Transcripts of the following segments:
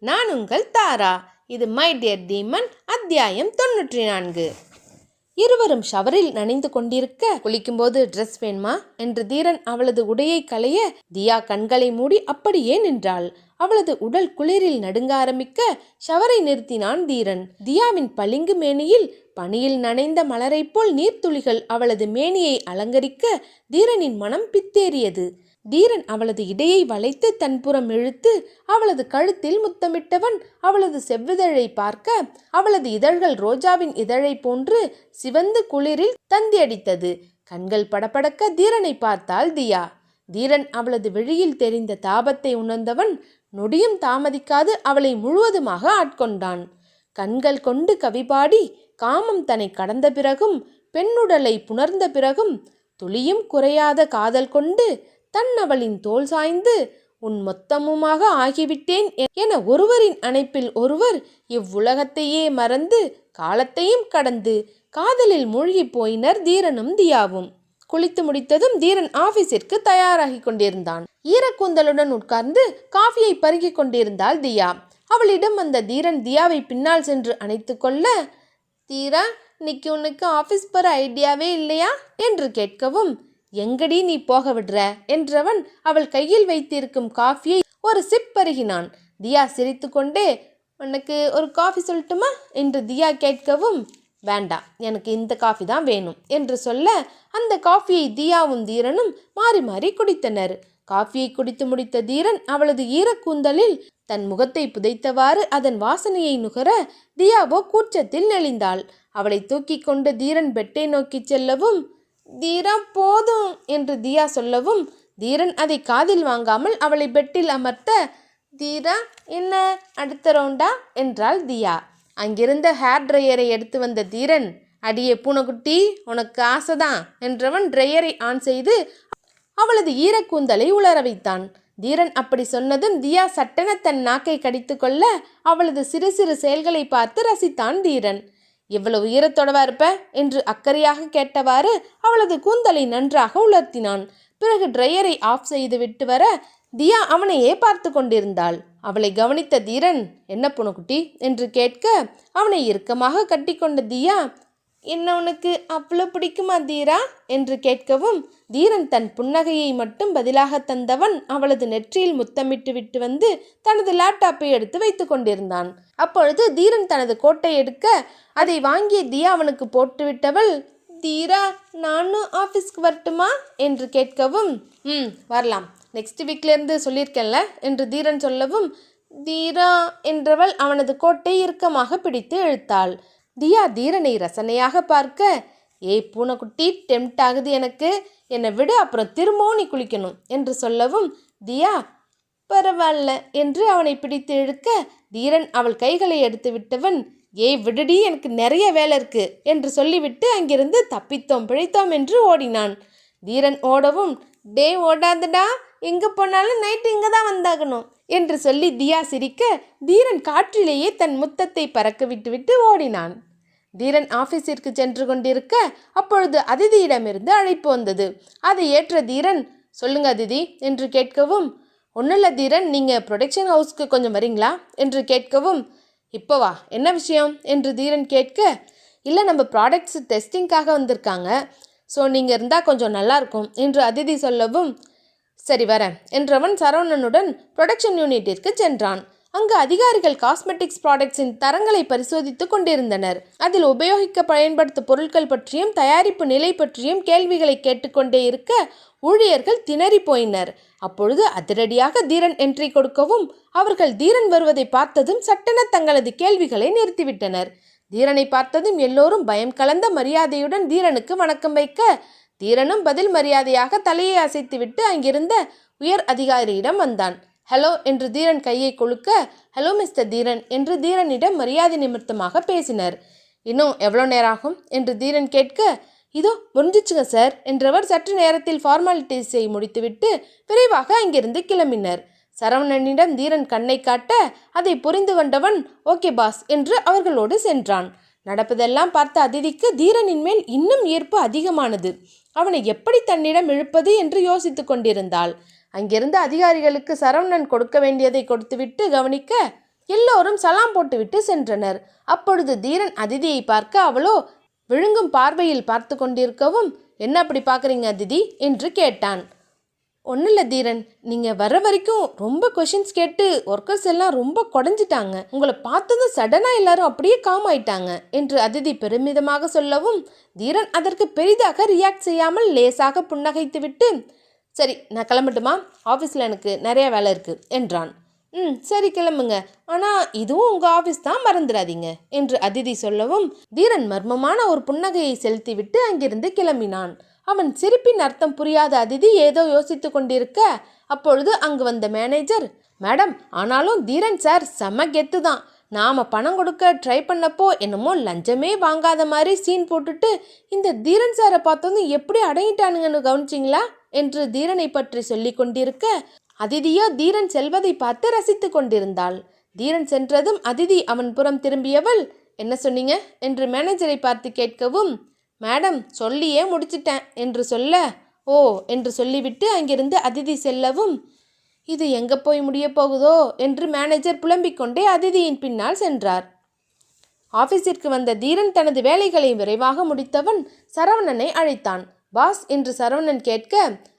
நான் உங்கள் தாரா. இது மை டியர் தீமன் அத்தியாயம் தொன்னூற்றி நான்கு இருவரும் ஷவரில் நனைந்து கொண்டிருக்க குளிக்கும்போது ட்ரெஸ் வேணுமா? என்று தீரன் அவளது உடையை களைய தியா கண்களை மூடி அப்படியே நின்றாள். அவளது உடல் குளிரில் நடுங்க ஆரம்பிக்க ஷவரை நிறுத்தினான் தீரன். தியாவின் பளிங்கு மேனியில் பனியில் நனைந்த மலரைப் போல் நீர்த்துளிகள் அவளது மேனியை அலங்கரிக்க தீரனின் மனம் பித்தேறியது. தீரன் அவளது இடையை வளைத்து தன்புறம் இழுத்து அவளது கழுத்தில் முத்தமிட்டவன் அவளது செவ்விதழை பார்க்க அவளது இதழ்கள் ரோஜாவின் இதழை போன்று சிவந்து குளிரில் தந்தியடித்தது கண்கள் படபடக்க தீரனை பார்த்தாள் தியா. தீரன் அவளது விழியில் தெரிந்த தாபத்தை உணர்ந்தவன் நொடியும் தாமதிக்காது அவளை முழுவதுமாக ஆட்கொண்டான். கண்கள் கொண்டு கவிபாடி காமம் தன்னை கடந்த பிறகும் பெண்ணுடலை புணர்ந்த பிறகும் துளியும் குறையாத காதல் கொண்டு தன் அவளின் தோல் சாய்ந்து உன் மொத்தமுமாக ஆகிவிட்டேன் என ஒருவரின் அணைப்பில் ஒருவர் இவ்வுலகத்தையே மறந்து காலத்தையும் கடந்து காதலில் மூழ்கிப் போயினர் தீரனும் தியாவும். குளித்து முடித்ததும் தீரன் ஆபீஸிற்கு தயாராகி கொண்டிருந்தான். ஈரக்கூந்தலுடன் உட்கார்ந்து காஃபியை பருகிக் கொண்டிருந்தாள் தியா. அவளிடம் வந்த தீரன் தியாவை பின்னால் சென்று அணைத்து கொள்ள தீரா இன்னைக்கு உனக்கு ஆஃபீஸ் போகிற ஐடியாவே இல்லையா? என்று கேட்கவும் எங்கடி நீ போக விடுற? என்றவன் அவள் கையில் வைத்திருக்கும் காஃபியை ஒரு சிப் பருகினான். தியா சிரித்துக்கொண்டே உனக்கு ஒரு காஃபி சொல்லட்டுமா? என்று தியா கேட்கவும் வேண்டாம் எனக்கு இந்த காஃபி தான் வேணும் என்று சொல்ல அந்த காஃபியை தியாவும் தீரனும் மாறி மாறி குடித்தனர். காஃபியை குடித்து முடித்த தீரன் அவளது ஈரக்கூந்தலில் தன் முகத்தை புதைத்தவாறு அதன் வாசனையை நுகர தியாவோ கூச்சத்தில் நெளிந்தாள். அவளை தூக்கி கொண்டு தீரன் பெட்டை நோக்கிச் செல்லவும் தீரா போதும் என்று தியா சொல்லவும் தீரன் அதை காதில் வாங்காமல் அவளை பெட்டில் அமர்த்த தீரா என்ன அடுத்த ரவுண்டா? என்றாள் தியா. அங்கிருந்த ஹேர் ட்ரையரை எடுத்து வந்த தீரன் அடியே பூனைக்குட்டி உனக்கு ஆசைதான் என்றவன் ட்ரையரை ஆன் செய்து அவளது ஈரக்கூந்தலை உலர வைத்தான். தீரன் அப்படி சொன்னதும் தியா சட்டென தன் நாக்கை கடித்துக்கொள்ள அவளது சிறு சிறு செயல்களை பார்த்து ரசித்தான் தீரன். இவ்வளவு ஈரத்தொடவா இருப்ப? என்று அக்கறையாக கேட்டவாறு அவளது கூந்தலை நன்றாக உலர்த்தினான். பிறகு ட்ரையரை ஆஃப் செய்து விட்டு வர தியா அவனையே பார்த்து கொண்டிருந்தாள். அவளை கவனித்த தீரன் என்ன புனக்குட்டி என்று கேட்க அவனை இறுக்கமாக கட்டிக்கொண்ட தியா என்ன உனக்கு அவ்வளோ பிடிக்குமா தீரா? என்று கேட்கவும் தீரன் தன் புன்னகையை மட்டும் பதிலாக தந்தவன் அவளது நெற்றியில் முத்தமிட்டு விட்டு வந்து தனது லேப்டாப்பை எடுத்து வைத்து கொண்டிருந்தான். அப்பொழுது தீரன் தனது கோட்டை எடுக்க அதை வாங்கிய தியா அவனுக்கு போட்டுவிட்டவள் தீரா நானும் ஆஃபீஸ்க்கு வரட்டுமா? என்று கேட்கவும் ம் வரலாம். நெக்ஸ்ட் வீக்லேருந்து சொல்லியிருக்கேன்ல என்று தீரன் சொல்லவும் தீரா என்றவள் அவனது கோட்டை இறுக்கமாக பிடித்து இழுத்தாள். தியா தீரனை ரசனையாக பார்க்க ஏய் பூனைக்குட்டி டெம்ட் ஆகுது எனக்கு. என்னை விடு அப்புறம் திரும்பவும் நீ குளிக்கணும் என்று சொல்லவும் தியா பரவாயில்ல என்று அவனை பிடித்து இழுக்க தீரன் அவள் கைகளை எடுத்து விட்டவன் ஏய் விடுடி எனக்கு நிறைய வேலை இருக்கு என்று சொல்லிவிட்டு அங்கிருந்து தப்பித்தோம் பிழைத்தோம் என்று ஓடினான். தீரன் ஓடவும் டே ஓடாதடா எங்கே போனாலும் நைட்டு இங்கே தான் வந்தாகணும் என்று சொல்லி தியா சிரிக்க தீரன் காற்றிலேயே தன் முத்தத்தை பறக்க விட்டுவிட்டு ஓடினான். தீரன் ஆபீஸிற்கு சென்று கொண்டிருக்க அப்பொழுது அதிதியிடமிருந்து அழைப்பு வந்தது. அதை ஏற்ற தீரன் சொல்லுங்க அதிதி என்று கேட்கவும் ஒன்றும் தீரன் நீங்கள் ப்ரொடக்ஷன் ஹவுஸ்க்கு கொஞ்சம் வரீங்களா? என்று கேட்கவும் இப்போ வா என்ன விஷயம்? என்று தீரன் கேட்க இல்லை நம்ம ப்ராடக்ட்ஸ் டெஸ்டிங்காக வந்திருக்காங்க. ஸோ நீங்கள் இருந்தால் கொஞ்சம் நல்லாயிருக்கும் என்று அதிதி சொல்லவும் சரி வரேன் என்றவன் சரவணனுடன் ப்ரொடக்ஷன் யூனிட்டிற்கு சென்றான். அங்கு அதிகாரிகள் காஸ்மெட்டிக்ஸ் ப்ராடக்ட்ஸின் தரங்களை பரிசோதித்துக் கொண்டிருந்தனர். அதில் உபயோகிக்க பயன்படுத்தும் பொருட்கள் பற்றியும் தயாரிப்பு நிலை பற்றியும் கேள்விகளை கேட்டுக்கொண்டே இருக்க ஊழியர்கள் திணறி போயினர். அப்பொழுது அதிரடியாக தீரன் என்ட்ரி கொடுக்கவும் அவர்கள் தீரன் வருவதை பார்த்ததும் சட்டென தங்களது கேள்விகளை நிறுத்திவிட்டனர். தீரனை பார்த்ததும் எல்லோரும் பயம் கலந்த மரியாதையுடன் தீரனுக்கு வணக்கம் வைக்க தீரனும் பதில் மரியாதையாக தலையை அசைத்துவிட்டு அங்கிருந்த உயர் அதிகாரியிடம் வந்தான். ஹலோ என்று தீரன் கையை கொழுக்க ஹலோ மிஸ்டர் தீரன் என்று தீரனிடம் மரியாதை நிமித்தமாக பேசினர். இன்னும் எவ்வளோ நேரம் ஆகும் என்று தீரன் கேட்க இதோ முடிஞ்சிச்சுங்க சார் என்றவர் சற்று நேரத்தில் ஃபார்மாலிட்டிஸை முடித்துவிட்டு விரைவாக அங்கிருந்து கிளம்பினர். சரவணனிடம் தீரன் கண்ணை காட்ட அதை புரிந்து கொண்டவன் ஓகே பாஸ் என்று அவர்களோடு சென்றான். நடப்பதெல்லாம் பார்த்த அதிதிக்கு தீரனின் மேல் இன்னும் ஈர்ப்பு அதிகமானது. அவனை எப்படி தன்னிடம் இழுப்பது என்று யோசித்து கொண்டிருந்தாள். அங்கிருந்து அதிகாரிகளுக்கு சரவணன் கொடுக்க வேண்டியதை கொடுத்துவிட்டு கவனிக்க எல்லோரும் சலாம் போட்டுவிட்டு சென்றனர். அப்பொழுது தீரன் அதிதியை பார்க்க அவளோ விழுங்கும் பார்வையில் பார்த்து கொண்டிருக்கவும் என்ன அப்படி பார்க்குறீங்க அதிதி? என்று கேட்டான். ஒன்றும் இல்லை தீரன். நீங்கள் வர வரைக்கும் ரொம்ப கொஷின்ஸ் கேட்டு ஒர்க்கர்ஸ் எல்லாம் ரொம்ப குடஞ்சிட்டாங்க. உங்களை பார்த்ததும் சடனாக எல்லாரும் அப்படியே காம் ஆயிட்டாங்க என்று அதிதி பெருமிதமாக சொல்லவும் தீரன் அதற்கு பெரிதாக ரியாக்ட் செய்யாமல் லேசாக புன்னகைத்துவிட்டு சரி நான் கிளம்பட்டுமா? ஆஃபீஸில் எனக்கு நிறைய வேலை இருக்குது என்றான். ம் சரி கிளம்புங்க. ஆனால் இதுவும் உங்கள் ஆஃபீஸ் தான் மறந்துடாதீங்க என்று அதிதி சொல்லவும் தீரன் மர்மமான ஒரு புன்னகையை செலுத்திவிட்டு அங்கிருந்து கிளம்பினான். அவன் சிரிப்பின் அர்த்தம் புரியாத அதிதி ஏதோ யோசித்து கொண்டிருக்க அப்பொழுது அங்கு வந்த மேனேஜர் மேடம் ஆனாலும் தீரன் சார் செம கெத்து தான். நாம் பணம் கொடுக்க ட்ரை பண்ணப்போ என்னமோ லஞ்சமே வாங்காத மாதிரி சீன் போட்டுட்டு இந்த தீரன் சாரை பார்த்ததும் எப்படி அடங்கிட்டானுங்கன்னு கவனிச்சிங்களா? என்று தீரனை பற்றி சொல்லி கொண்டிருக்க அதிதியோ தீரன் செல்வதை பார்த்து ரசித்து கொண்டிருந்தாள். தீரன் சென்றதும் அதிதி அவன் புறம் திரும்பியவள் என்ன சொன்னீங்க? என்று மேனேஜரை பார்த்து கேட்கவும் மேடம் சொல்லியே முடிச்சிட்டேன். என்று சொல்ல ஓ என்று சொல்லிவிட்டு அங்கிருந்து அதிதி செல்லவும் இது எங்கே போய் முடியப் போகுதோ? என்று மேனேஜர் புலம்பிக் கொண்டே அதிதியின் பின்னால் சென்றார். ஆபீஸிற்கு வந்த தீரன் தனது வேலைகளை விரைவாக முடித்தவன் சரவணனை அழைத்தான். பாஸ் என்று சரவணன் கேட்க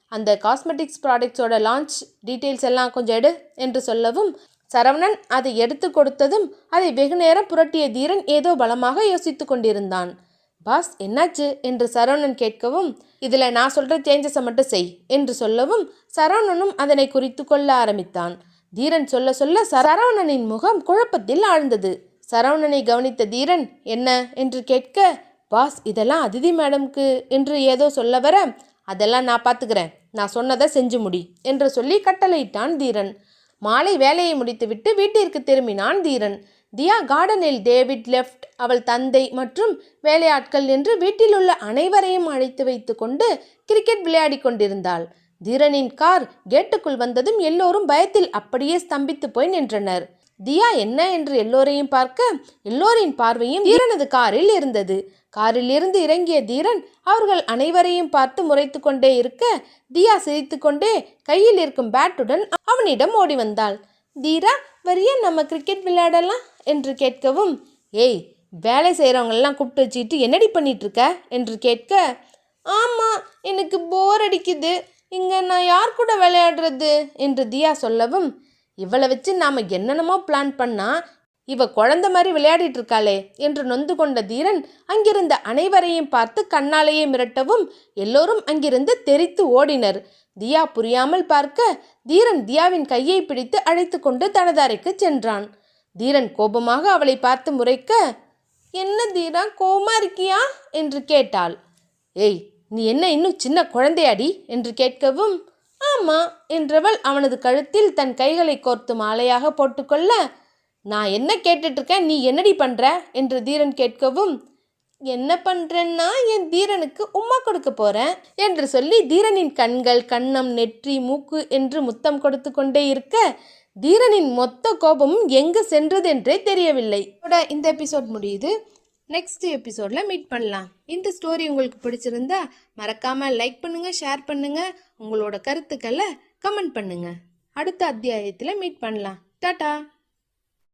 அந்த காஸ்மெட்டிக்ஸ் ப்ராடக்ட்ஸோட லான்ச் டீட்டெயில்ஸ் எல்லாம் கொஞ்சம் எடு என்று சொல்லவும் சரவணன் அதை எடுத்து கொடுத்ததும் அதை வெகு நேரம் புரட்டிய தீரன் ஏதோ பலமாக யோசித்து கொண்டிருந்தான். பாஸ் என்னாச்சு? என்று சரவணன் கேட்கவும் இதில் நான் சொல்கிற சேஞ்சஸை மட்டும் செய் என்று சொல்லவும் சரவணனும் அதனை குறித்து கொள்ள ஆரம்பித்தான். தீரன் சொல்ல சொல்ல சரவணனின் முகம் குழப்பத்தில் ஆழ்ந்தது. சரவணனை கவனித்த தீரன் என்ன? என்று கேட்க பாஸ் இதெல்லாம் அதிதி மேடம்க்கு என்று ஏதோ சொல்ல வர அதெல்லாம் நான் பார்த்துக்கிறேன் நான் சொன்னதை செஞ்சு முடி என்று சொல்லி கட்டளையிட்டான் தீரன். மாலை வேலையை முடித்துவிட்டு வீட்டிற்கு திரும்பினான் தீரன். தியா கார்டனில் டேவிட் லெஃப்ட் அவள் தந்தை மற்றும் வேலையாட்கள் என்று வீட்டிலுள்ள அனைவரையும் அழைத்து வைத்துக்கொண்டு கிரிக்கெட் விளையாடிக் கொண்டிருந்தாள். தீரனின் கார் கேட்டுக்குள் வந்ததும் எல்லோரும் பயத்தில் அப்படியே ஸ்தம்பித்து போய் நின்றனர். தியா என்ன? என்று எல்லோரையும் பார்க்க எல்லோரின் பார்வையும் தீரனது காரில் இருந்தது. காரில் இருந்து இறங்கிய தீரன் அவர்கள் அனைவரையும் பார்த்து முறைத்து கொண்டே இருக்க தியா சிரித்துக்கொண்டே கையில் இருக்கும் பேட்டுடன் அவனிடம் ஓடி வந்தாள். தீரா வரியா நம்ம கிரிக்கெட் விளையாடலாம் என்று கேட்கவும் ஏய் வேலை செய்கிறவங்களெல்லாம் கூப்பிட்டு வச்சுக்கிட்டு என்னடி பண்ணிட்டு இருக்க என்று கேட்க ஆமாம் எனக்கு போர் அடிக்குது. இங்கே நான் யார் கூட விளையாடுறது? என்று தியா சொல்லவும் இவளை வச்சு நாம் என்னென்னமோ பிளான் பண்ணா இவ குழந்தை மாதிரி விளையாடிட்டு இருக்காளே என்று நொந்து கொண்ட தீரன் அங்கிருந்த அனைவரையும் பார்த்து கண்ணாலேயே மிரட்டவும் எல்லோரும் அங்கிருந்து தெரித்து ஓடினர். தியா புரியாமல் பார்க்க தீரன் தியாவின் கையை பிடித்து அழைத்து கொண்டு தனது அறைக்கு சென்றான். தீரன் கோபமாக அவளை பார்த்து முறைக்க என்ன தீரா கோபமாக இருக்கியா? என்று கேட்டாள். ஏய் நீ என்ன இன்னும் சின்ன குழந்தையாடி? என்று கேட்கவும் ஆமா என்றவள் அவனது கழுத்தில் தன் கைகளை கோர்த்து மாலையாக போட்டுக்கொள்ள நான் என்ன கேட்டுட்ருக்கேன் நீ என்னடி பண்ற? என்று தீரன் கேட்கவும் என்ன பண்ணுறேன்னா என் தீரனுக்கு உம்மா கொடுக்க போகிறேன் என்று சொல்லி தீரனின் கண்கள் கண்ணம் நெற்றி மூக்கு என்று முத்தம் கொடுத்து கொண்டே இருக்க தீரனின் மொத்த கோபமும் எங்கு சென்றது என்றே தெரியவில்லை இந்த எபிசோட் முடியுது. நெக்ஸ்ட் எபிசோடில் மீட் பண்ணலாம். இந்த ஸ்டோரி உங்களுக்கு பிடிச்சிருந்தா மறக்காமல் லைக் பண்ணுங்கள் ஷேர் பண்ணுங்கள் உங்களோட கருத்துக்களை கமெண்ட் பண்ணுங்கள் அடுத்த அத்தியாயத்தில் மீட் பண்ணலாம். டாட்டா